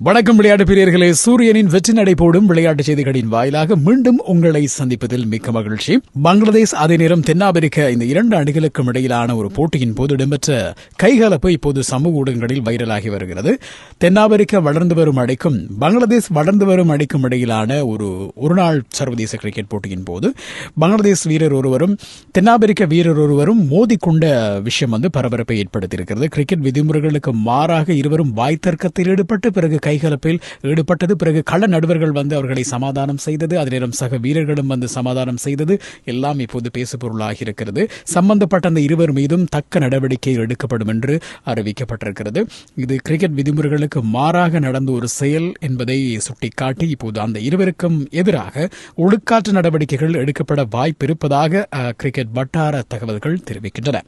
வணக்கம் விளையாட்டு பிரியர்களே. சூரியனின் வெற்றி நடை போடும் விளையாட்டு செய்திகளின் வாயிலாக மீண்டும் உங்களை சந்திப்பதில் மிக்க மகிழ்ச்சி. பங்களாதேஷ் அதே நேரம் தென்னாப்பிரிக்க இந்த இரண்டு அணிகளுக்கும் இடையிலான ஒரு போட்டியின் போது இடம்பெற்ற கைகலப்பு இப்போது சமூக ஊடகங்களில் வைரலாகி வருகிறது. தென்னாப்பிரிக்க வளர்ந்து வரும் அணிக்கும் பங்களாதேஷ் வளர்ந்து வரும் அணிக்கும் இடையிலான ஒரு ஒருநாள் சர்வதேச கிரிக்கெட் போட்டியின் போது பங்களாதேஷ் வீரர் ஒருவரும் தென்னாப்பிரிக்க வீரர் ஒருவரும் மோதிக்கொண்ட விஷயம் வந்து பரபரப்பை ஏற்படுத்தியிருக்கிறது. கிரிக்கெட் விதிமுறைகளுக்கு மாறாக இருவரும் வாய் தர்க்கத்தில் ஈடுபட்டு பிறகு கைகலப்பில் ஈடுபட்டது. பிறகு கள நடுவர்கள் வந்து அவர்களை சமாதானம் செய்தது. அதே சக வீரர்களும் வந்து சமாதானம் செய்தது. எல்லாம் இப்போது பேசுபொருளாகி இருக்கிறது சம்பந்தப்பட்ட அந்த இருவர் மீதும் தக்க நடவடிக்கை எடுக்கப்படும் என்று அறிவிக்கப்பட்டிருக்கிறது. இது கிரிக்கெட் விதிமுறைகளுக்கு மாறாக நடந்த ஒரு செயல் என்பதை சுட்டிக்காட்டி இப்போது அந்த இருவருக்கும் எதிராக ஒழுக்காற்று நடவடிக்கைகள் எடுக்கப்பட வாய்ப்பிருப்பதாக கிரிக்கெட் வட்டார தகவல்கள் தெரிவிக்கின்றன.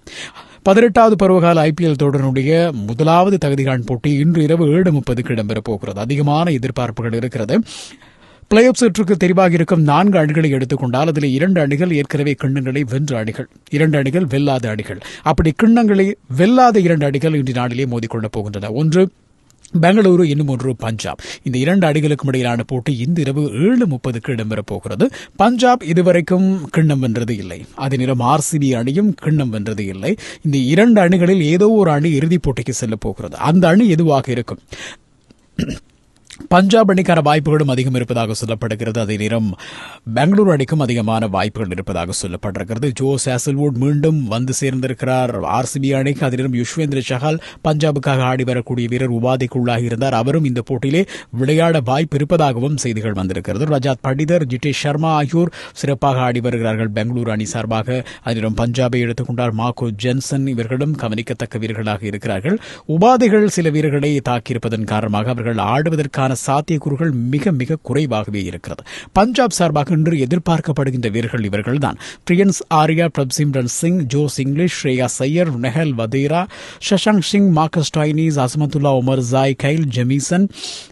பதினெட்டாவது பருவகால ஐபிஎல் தொடரினுடைய முதலாவது தகுதிகான் போட்டி இன்று இரவு ஏழு முப்பதுக்கு இடம்பெறப் போகிறது அதிகமான எதிர்பார்ப்புகள் இருக்கிறது. பிளே ஆஃப் சுற்றுக்கு தெரிவாக இருக்கும் நான்கு அணிகளை எடுத்துக்கொண்டால் அதில் இரண்டு அணிகள் ஏற்கனவே கிண்ணங்களை வென்ற அணிகள் இரண்டு அணிகள் வெல்லாத அணிகள். அப்படி கிண்ணங்களை வெல்லாத இரண்டு அணிகள் இன்று நாளிலே மோதிக்கொள்ளப் போகின்றன. ஒன்று பெங்களூரு இன்னும் ஒன்று பஞ்சாப். இந்த இரண்டு அணிகளுக்கும் இடையிலான போட்டி இந்த இரவு ஏழு முப்பதுக்கு இடம்பெறப் போகிறது பஞ்சாப் இதுவரைக்கும் கிண்ணம் வென்றது இல்லை. அதே நேரம் ஆர்சிபி அணியும் கிண்ணம் வென்றது இல்லை. இந்த இரண்டு அணிகளில் ஏதோ ஒரு அணி இறுதிப் போட்டிக்கு செல்லப் போகிறது. அந்த அணி எதுவாக இருக்கும்? பஞ்சாப் அணிக்கான வாய்ப்புகளும் அதிகம் இருப்பதாக சொல்லப்படுகிறது. அதே நேரம் பெங்களூரு அணிக்கும் அதிகமான வாய்ப்புகள் இருப்பதாக சொல்லப்பட்டிருக்கிறது. ஜோ சாசல்வுட் மீண்டும் வந்து சேர்ந்திருக்கிறார். ஆர்சிபி அணிக்கு அதே நேரம் யுஷ்வேந்திர சஹால் பஞ்சாபுக்காக ஆடி வரக்கூடிய வீரர் உபாதைக்குள்ளாகி இருந்தார். அவரும் இந்த போட்டியிலே விளையாட வாய்ப்பு இருப்பதாகவும் செய்திகள் வந்திருக்கிறது. ரஜாத் பண்டிதர் ஜிட்டேஷ் சர்மா ஆகியோர் சிறப்பாக ஆடி வருகிறார்கள் பெங்களூரு அணி சார்பாக. அதே நேரம் பஞ்சாபை எடுத்துக்கொண்டார் மார்க்கோ ஜென்சன். இவர்களும் கவனிக்கத்தக்க வீரர்களாக இருக்கிறார்கள். உபாதைகள் சில வீரர்களை தாக்கியிருப்பதன் காரணமாக அவர்கள் ஆடுவதற்கான சாத்தியக்கூறுகள் மிக மிக குறைவாகவே இருக்கிறது. பஞ்சாப் சார்பாக இன்று எதிர்பார்க்கப்படுகின்ற வீரர்கள் இவர்கள்தான். Priyansh Arya Prabhsimran Singh Josh Inglis Shreyas Iyer Nehal Wadhera Shashank Singh Marcus Stoinis Azmatullah Omarzai Kyle Jamieson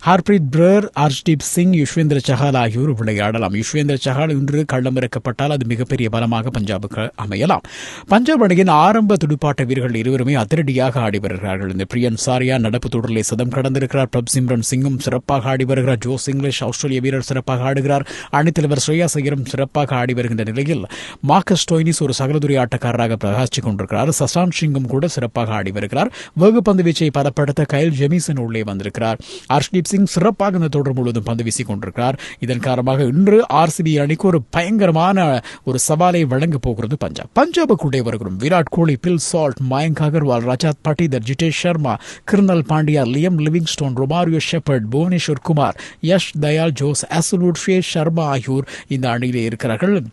Harpreet Brar Arshdeep Singh Yuzvendra Chahal ஆகியோர் விளையாடலாம். யுஷ்வேந்திர சஹால் இன்று களமிறக்கப்பட்டால் அது மிகப்பெரிய பலமாக பஞ்சாபுக்கு அமையலாம். பஞ்சாப் அணியின் ஆரம்ப துடுப்பாட்ட வீரர்கள் இருவருமே அதிரடியாக ஆடி வருகிறார்கள். இந்த பிரியன் சாரியா நடப்பு தொடரிலே சதம் கடந்திருக்கிறார். பிரப்சிம்ரன் சிங்கும் சிறப்பாக ஆடி வருகிறார். ஜோஸ் இங்கிலீஷ் ஆஸ்திரேலிய வீரர் சிறப்பாக ஆடுகிறார். அணித்தலைவர் ஸ்ரேயா சையரும் சிறப்பாக ஆடி வருகின்ற நிலையில் மார்க்கஸ் டோய்னிஸ் ஒரு சகலதுரி ஆட்டக்காரராக பிரகாசித்துக் கொண்டிருக்கிறார். சசாந்த் சிங்கும் கூட சிறப்பாக ஆடி வருகிறார். வேகப்பந்து வீச்சை பலப்படுத்த கயல் ஜெமிசன் உள்ளே வந்திருக்கிறார். ஹர்ஷ்தீப் சிங் சிறப்பாக இந்த தொடர் முழுவதும் பந்து வீசிக் கொண்டிருக்கிறார். இதன் காரணமாக இன்று ஆர்சிபி அணிக்கு ஒரு பயங்கரமான ஒரு சவாலை வழங்கப் போகிறது பஞ்சாப். பஞ்சாபுக்குள்ளே வருகிறோம். Virat Kohli Phil Salt Mayank Agarwal Rajat Patidar Jitesh Sharma Krunal Pandya Liam Livingstone Romario Shepherd Bhuvneshwar Kumar Yash Dayal Josh Hazlewood Suyash Sharma ஆகியோர் இந்த அணியிலே இருக்கிறார்கள்.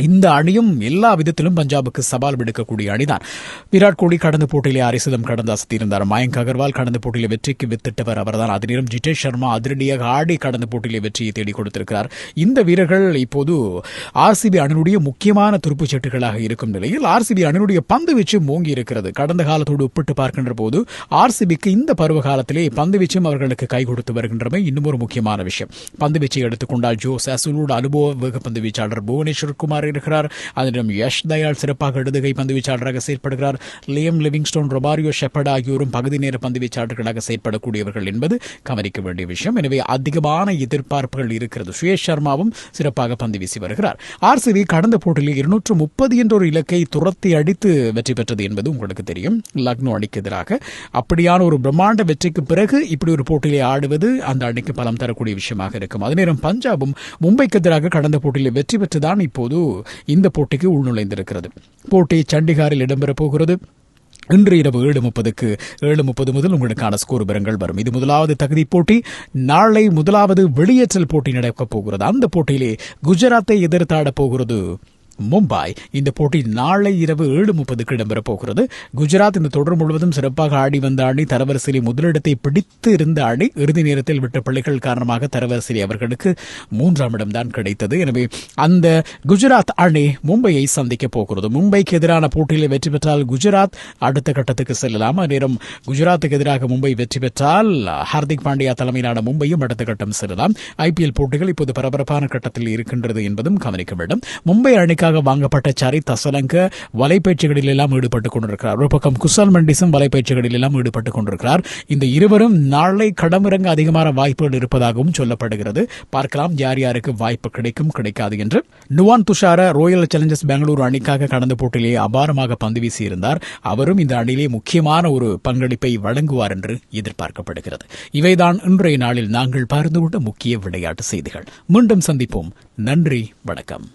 இந்த அணியும் எல்லா விதத்திலும் பஞ்சாபுக்கு சவால் விடுக்கக்கூடிய அணிதான். விராட் கோலி கடந்த போட்டியிலே அரிசிதம் கடந்து அசத்தியிருந்தார். மயங்க் அகர்வால் கடந்த போட்டியிலே வெற்றிக்கு வித்திட்டவர் அவர்தான். அதே நேரம் ஜிதேஷ் சர்மா அதிரடியாக ஆடி கடந்த போட்டியிலே வெற்றியை தேடிக் கொடுத்திருக்கிறார். இந்த வீரர்கள் இப்போது ஆர்சிபி அணியினுடைய முக்கியமான துருப்புச் சீட்டுகளாக இருக்கும் நிலையில் ஆர்சிபி அணியினுடைய பந்து வீச்சு மூங்கி இருக்கிறது. கடந்த காலத்தோடு ஒப்பிட்டு பார்க்கின்ற போது ஆர்சிபிக்கு இந்த பருவ காலத்திலே பந்து வீச்சும் அவர்களுக்கு கை கொடுத்து வருகின்றமை இன்னும் ஒரு முக்கியமான விஷயம். பந்து வீச்சை எடுத்துக்கொண்டால் ஜோ சாசுலோட அனுபவ வேகப்பந்து வீச்சாளர் புவனேஸ்வர் குமார் இருக்கிறார் அதனிடம் யஷ் தயால் சிறப்பாக இடதுகை பந்து வீச்சாளராக செயற்படுகிறார். லியம் லிவிங்ஸ்டோன் ரொபாரியோ ஷெப்பர்ட் ஆகியோரும் பகுதி நேர பந்து வீச்சாளர்களாக செயற்படக்கூடியவர்கள் என்பது கவனிக்க வேண்டிய விஷயம். எனவே அதிகமான எதிர்பார்ப்புகள் இருக்கிறது. சுயேஷ் சர்மாவும் சிறப்பாக பந்து வீசி வருகிறார். ஆர்சிபி கடந்த போட்டியில் இருநூற்று முப்பது என்ற ஒரு இலக்கை துரத்தி அடித்து வெற்றி பெற்றது என்பது உங்களுக்கு தெரியும். லக்னோ அணிக்கு எதிராக அப்படியான ஒரு பிரம்மாண்ட வெற்றிக்கு பிறகு இப்படி ஒரு போட்டியிலே ஆடுவது அந்த அணிக்கு பலம் தரக்கூடிய விஷயமாக இருக்கும். அதே நேரம் பஞ்சாபும் மும்பைக்கு எதிராக கடந்த போட்டியில் வெற்றி பெற்றுதான் இப்போது இந்த போட்டிக்கு உள்நுழைந்திருக்கிறது. போட்டி சண்டிகாரில் இடம்பெறப் போகிறது. இன்று இரவு ஏழு முப்பதுக்கு ஏழு முப்பது முதல் உங்களுக்கான ஸ்கோர் விவரங்கள் வரும். இது முதலாவது தகுதி போட்டி. நாளை முதலாவது வெளியேற்றல் போட்டி நடக்கப் போகிறது. அந்த போட்டியிலே குஜராத்தை எதிர்த்தாடப் போகிறது மும்பாய் இந்த போட்டி நாளை இரவு ஏழு முப்பதுக்கு இடம்பெறப் போகிறது குஜராத் இந்த தொடர் முழுவதும் சிறப்பாக ஆடி வந்த அணி தரவரிசையில் முதலிடத்தை பிடித்து இருந்த அணி இறுதி நேரத்தில் விட்ட பிள்ளைகள் காரணமாக தரவரிசையில் அவர்களுக்கு மூன்றாம் இடம்தான் கிடைத்தது. எனவே அந்த குஜராத் அணி மும்பையை சந்திக்க போகிறது. மும்பைக்கு எதிரான போட்டியில் வெற்றி பெற்றால் குஜராத் அடுத்த கட்டத்துக்கு செல்லலாம். அந்நேரம் குஜராத்துக்கு எதிராக மும்பை வெற்றி பெற்றால் ஹார்திக் பாண்டியா தலைமையிலான மும்பையும் அடுத்த கட்டம் செல்லலாம். ஐபிஎல் போட்டிகள் இப்போது பரபரப்பான கட்டத்தில் இருக்கின்றது என்பதும் கவனிக்க வேண்டும். மும்பை அணிக்கு அணிக்காக வாங்கப்பட்ட சரித் அசலங்க வலைப்பயிற்சிகளில் எல்லாம் ஈடுபட்டுக் கொண்டிருக்கிறார். ஒரு பக்கம் குசால் மண்டிஸும் வலைப்பயிற்சிகளில் எல்லாம் ஈடுபட்டுக் கொண்டிருக்கிறார். இந்த இருவரும் நாளை கடமிறங்க அதிகமான வாய்ப்புகள் இருப்பதாகவும் சொல்லப்படுகிறது. பார்க்கலாம் யார் யாருக்கு வாய்ப்பு கிடைக்கும் கிடைக்காது என்று. நுவான் துஷார ரோயல் சேலஞ்சர்ஸ் பெங்களூரு அணிக்காக கடந்த போட்டியிலேயே அபாரமாக பந்து வீசியிருந்தார். அவரும் இந்த அணியிலே முக்கியமான ஒரு பங்களிப்பை வழங்குவார் என்று எதிர்பார்க்கப்படுகிறது. இவைதான் இன்றைய நாளில் நாங்கள் பார்த்துவிட்ட முக்கிய விளையாட்டு செய்திகள். மீண்டும் சந்திப்போம். நன்றி வணக்கம்.